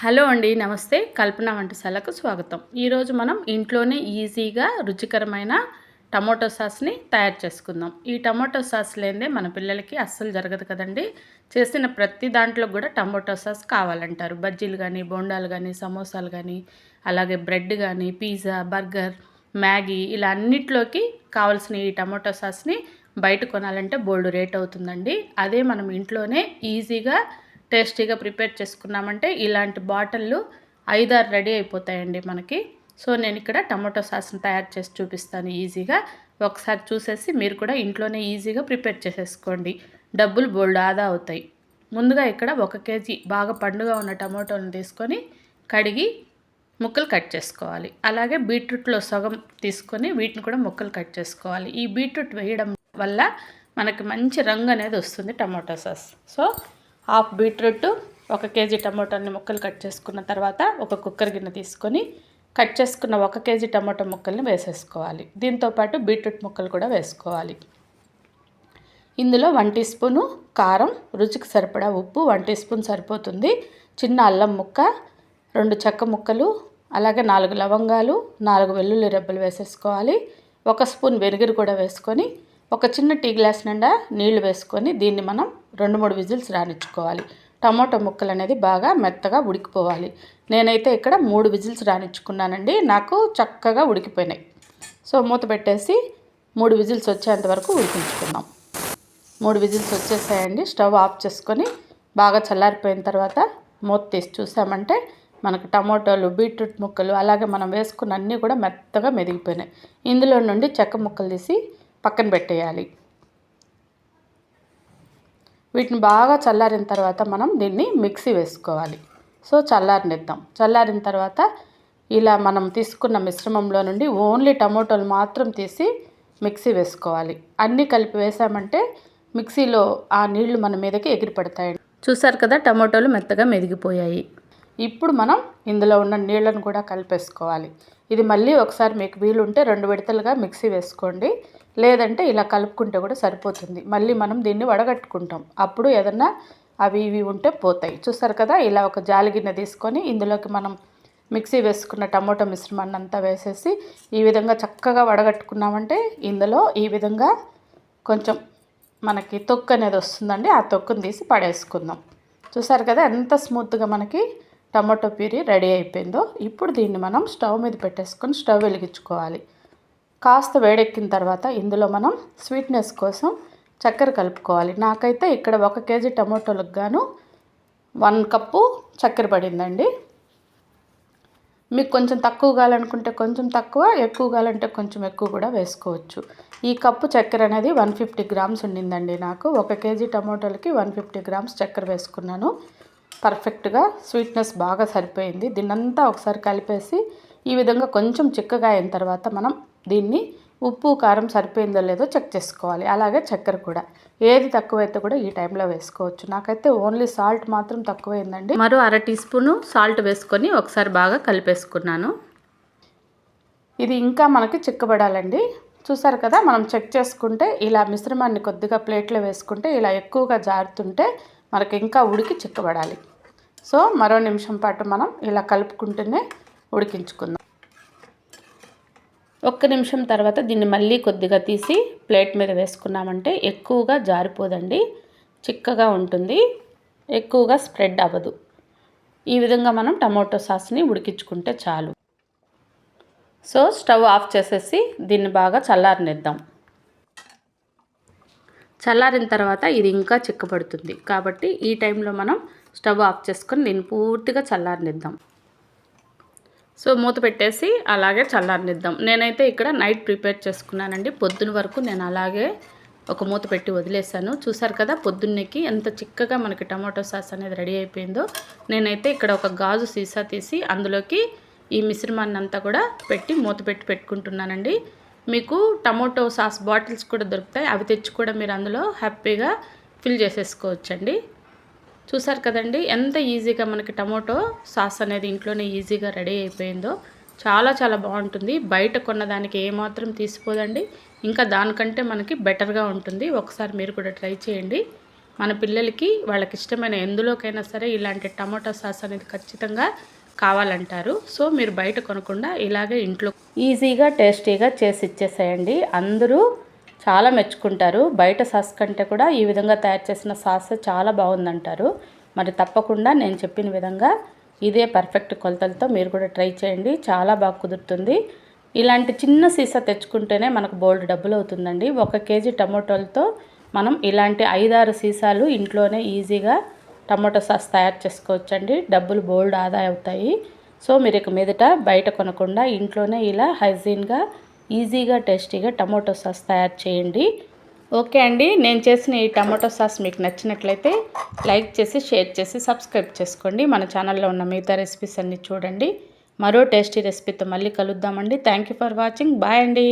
Hello అండి నమస్తే. కల్పన వంటశాలకు స్వాగతం. ఈరోజు మనం ఇంట్లోనే ఈజీగా రుచికరమైన టమోటో సాస్ని తయారు చేసుకుందాం. ఈ టమోటో సాస్ లేనిదే మన పిల్లలకి అస్సలు జరగదు కదండి. చేసిన ప్రతి దాంట్లో కూడా టమోటో సాస్ కావాలంటారు. బజ్జీలు కానీ బోండాలు కానీ సమోసాలు కానీ అలాగే బ్రెడ్ కానీ పిజ్జా బర్గర్ మ్యాగీ ఇలా అన్నిట్లోకి కావాల్సిన ఈ టమోటో సాస్ని బయట కొనాలంటే బోల్డ్ రేట్ అవుతుందండి. అదే మనం ఇంట్లోనే ఈజీగా టేస్టీగా ప్రిపేర్ చేసుకున్నామంటే ఇలాంటి బాటిళ్ళు ఐదారు రెడీ అయిపోతాయండి మనకి. సో నేను ఇక్కడ టమాటో సాస్ని తయారు చేసి చూపిస్తాను ఈజీగా. ఒకసారి చూసేసి మీరు కూడా ఇంట్లోనే ఈజీగా ప్రిపేర్ చేసేసుకోండి. డబ్బులు బోల్డ్ ఆదా అవుతాయి. ముందుగా ఇక్కడ ఒక కేజీ బాగా పండుగ ఉన్న టమాటోలను తీసుకొని కడిగి ముక్కలు కట్ చేసుకోవాలి. అలాగే బీట్రూట్లో సగం తీసుకొని వీటిని కూడా ముక్కలు కట్ చేసుకోవాలి. ఈ బీట్రూట్ వేయడం వల్ల మనకి మంచి రంగు అనేది వస్తుంది tomato sauce. So half beetroot ఒక కేజీ టమాటోని ముక్కలు కట్ చేసుకున్న తర్వాత ఒక కుక్కర్ గిన్నె తీసుకొని కట్ చేసుకున్న ఒక కేజీ టమాటో ముక్కల్ని వేసేసుకోవాలి. దీంతోపాటు బీట్రూట్ ముక్కలు కూడా వేసుకోవాలి. ఇందులో వన్ టీ స్పూను కారం రుచికి సరిపడా ఉప్పు వన్ టీ స్పూన్ సరిపోతుంది. చిన్న అల్లం ముక్క రెండు చెక్క ముక్కలు అలాగే నాలుగు లవంగాలు నాలుగు వెల్లుల్లి రెబ్బలు వేసేసుకోవాలి. ఒక స్పూన్ వెరుగరు కూడా వేసుకొని ఒక చిన్న టీ గ్లాస్ నిండా నీళ్ళు వేసుకొని దీన్ని మనం రెండు మూడు విజిల్స్ రానిచ్చుకోవాలి. టమాటో ముక్కలు అనేది బాగా మెత్తగా ఉడికిపోవాలి. నేనైతే ఇక్కడ మూడు విజిల్స్ రానిచ్చుకున్నానండి. నాకు చక్కగా ఉడికిపోయినాయి. సో మూత పెట్టేసి మూడు విజిల్స్ వచ్చేంత వరకు ఉడికించుకుందాం. మూడు విజిల్స్ వచ్చేసాయండి. స్టవ్ ఆఫ్ చేసుకొని బాగా చల్లారిపోయిన తర్వాత మూత తీసి చూసామంటే మనకు టమాటోలు బీట్రూట్ ముక్కలు అలాగే మనం వేసుకున్న అన్నీ కూడా మెత్తగా మెదిగిపోయినాయి. ఇందులో నుండి చెక్క ముక్కలు తీసి పక్కన పెట్టేయాలి. వీటిని బాగా చల్లారిన తర్వాత మనం దీన్ని మిక్సీ వేసుకోవాలి. సో చల్లారనిద్దాం. చల్లారిన తర్వాత ఇలా మనం తీసుకున్న మిశ్రమంలో నుండి ఓన్లీ టమోటోలు మాత్రం తీసి మిక్సీ వేసుకోవాలి. అన్నీ కలిపి వేసామంటే మిక్సీలో ఆ నీళ్ళు మన మీదకి ఎగిరిపడతాయి. చూసారు కదా టమోటోలు మెత్తగా మెదిగిపోయాయి. ఇప్పుడు మనం ఇందులో ఉన్న నీళ్ళను కూడా కలిపేసుకోవాలి. ఇది మళ్ళీ ఒకసారి మీకు వీలుంటే రెండు విడతలుగా మిక్సీ వేసుకోండి. లేదంటే ఇలా కలుపుకుంటే కూడా సరిపోతుంది. మళ్ళీ మనం దీన్ని వడగట్టుకుంటాం. అప్పుడు ఏదన్నా అవి ఇవి ఉంటే పోతాయి. చూస్తారు కదా ఇలా ఒక జాలి గిన్నె తీసుకొని ఇందులోకి మనం మిక్సీ వేసుకున్న టమోటా మిశ్రమాన్ని అంతా వేసేసి ఈ విధంగా చక్కగా వడగట్టుకున్నామంటే ఇందులో ఈ విధంగా కొంచెం మనకి తొక్కు అనేది వస్తుందండి. ఆ తొక్కును తీసి పడేసుకుందాం. చూసారు కదా ఎంత స్మూత్గా మనకి టమాటో ప్యూరీ రెడీ అయిపోయిందో. ఇప్పుడు దీన్ని మనం స్టవ్ మీద పెట్టేసుకొని స్టవ్ వెలిగించుకోవాలి. కాస్త వేడెక్కిన తర్వాత ఇందులో మనం స్వీట్నెస్ కోసం చక్కెర కలుపుకోవాలి. నాకైతే ఇక్కడ ఒక కేజీ టమాటోలకు గాను వన్ కప్పు చక్కెర పడిందండి. మీకు కొంచెం తక్కువ కావాలనుకుంటే కొంచెం తక్కువ ఎక్కువ కావాలంటే కొంచెం ఎక్కువ కూడా వేసుకోవచ్చు. ఈ కప్పు చక్కెర అనేది వన్ ఫిఫ్టీ గ్రామ్స్ ఉండిందండి నాకు. ఒక కేజీ టమాటోలకి వన్ ఫిఫ్టీ గ్రామ్స్ చక్కెర వేసుకున్నాను. పర్ఫెక్ట్గా స్వీట్నెస్ బాగా సరిపోయింది. దీన్నంతా ఒకసారి కలిపేసి ఈ విధంగా కొంచెం చిక్కగా అయిన తర్వాత మనం దీన్ని ఉప్పు కారం సరిపోయిందో లేదో చెక్ చేసుకోవాలి. అలాగే చక్కెర కూడా. ఏది తక్కువైతే కూడా ఈ టైంలో వేసుకోవచ్చు. నాకైతే ఓన్లీ సాల్ట్ మాత్రం తక్కువైందండి. మరో అర టీ స్పూను సాల్ట్ వేసుకొని ఒకసారి బాగా కలిపేసుకున్నాను. ఇది ఇంకా మనకి చిక్కబడాలండి. చూసారు కదా మనం చెక్ చేసుకుంటే ఇలా మిశ్రమాన్ని కొద్దిగా ప్లేట్లో వేసుకుంటే ఇలా ఎక్కువగా జారుతుంటే మనకి ఇంకా ఉడికి చిక్కబడాలి. సో మరో నిమిషం పాటు మనం ఇలా కలుపుకుంటూనే ఉడికించుకుందాం. ఒక్క నిమిషం తర్వాత దీన్ని మళ్ళీ కొద్దిగా తీసి ప్లేట్ మీద వేసుకున్నామంటే ఎక్కువగా జారిపోదండి చిక్కగా ఉంటుంది ఎక్కువగా స్ప్రెడ్ అవ్వదు. ఈ విధంగా మనం టమాటో సాస్ని ఉడికించుకుంటే చాలు. సో స్టవ్ ఆఫ్ చేసేసి దీన్ని బాగా చల్లారనిద్దాం. చల్లారిన తర్వాత ఇది ఇంకా చిక్కబడుతుంది కాబట్టి ఈ టైంలో మనం స్టవ్ ఆఫ్ చేసుకొని దీన్ని పూర్తిగా చల్లారనిద్దాం. సో మూత పెట్టేసి అలాగే చల్లారనిద్దాం. నేనైతే ఇక్కడ నైట్ ప్రిపేర్ చేసుకున్నానండి. పొద్దున వరకు నేను అలాగే ఒక మూత పెట్టి వదిలేసాను చూసారు కదా పొద్దున్నకి ఎంత చిక్కగా మనకి టమాటో సాస్ అనేది రెడీ అయిపోయిందో. నేనైతే ఇక్కడ ఒక గాజు సీసా తీసి అందులోకి ఈ మిశ్రమాన్ని అంతా కూడా పెట్టి మూత పెట్టి పెట్టుకుంటున్నానండి. మీకు టమాటో సాస్ బాటిల్స్ కూడా దొరుకుతాయి. అవి తెచ్చి కూడా మీరు అందులో హ్యాపీగా ఫిల్ చేసేసుకోవచ్చండి. చూసారు కదండి ఎంత ఈజీగా మనకి టమోటో సాస్ అనేది ఇంట్లోనే ఈజీగా రెడీ అయిపోయిందో చాలా చాలా బాగుంటుంది. బయట కొన్నదానికి ఏమాత్రం తీసిపోదండి. ఇంకా దానికంటే మనకి బెటర్గా ఉంటుంది. ఒకసారి మీరు కూడా ట్రై చేయండి. మన పిల్లలకి వాళ్ళకి ఇష్టమైన ఎందులోకైనా సరే ఇలాంటి టమాటో సాస్ అనేది ఖచ్చితంగా కావాలంటారు. సో మీరు బయట కొనకుండా ఇలాగే ఇంట్లో ఈజీగా టేస్టీగా చేసి ఇచ్చేసేయండి. అందరూ చాలా మెచ్చుకుంటారు. బయట సాస్ కంటే కూడా ఈ విధంగా తయారు చేసిన సాస్ చాలా బాగుందంటారు. మరి తప్పకుండా నేను చెప్పిన విధంగా ఇదే పర్ఫెక్ట్ కొలతలతో మీరు కూడా ట్రై చేయండి. చాలా బాగా కుదురుతుంది. ఇలాంటి చిన్న సీసా తెచ్చుకుంటేనే మనకు బోల్డ్ డబ్బులు అవుతుందండి. ఒక కేజీ టమోటోలతో మనం ఇలాంటి ఐదారు సీసాలు ఇంట్లోనే ఈజీగా టమాటో సాస్ తయారు చేసుకోవచ్చండి. డబ్బులు బోల్డ్ ఆదా అవుతాయి. సో మీరు ఇక మీదట బయట కొనకుండా ఇంట్లోనే ఇలా హైజీన్గా ఈజీగా టేస్టీగా టమాటో సాస్ తయారు చేయండి. ఓకే అండి నేను చేసిన ఈ టమాటో సాస్ మీకు నచ్చినట్లయితే లైక్ చేసి షేర్ చేసి సబ్స్క్రైబ్ చేసుకోండి. మన ఛానల్లో ఉన్న మిగతా రెసిపీస్ అన్నీ చూడండి. మరో టేస్టీ రెసిపీతో మళ్ళీ కలుద్దామండి. Thank you for watching. Bye అండి.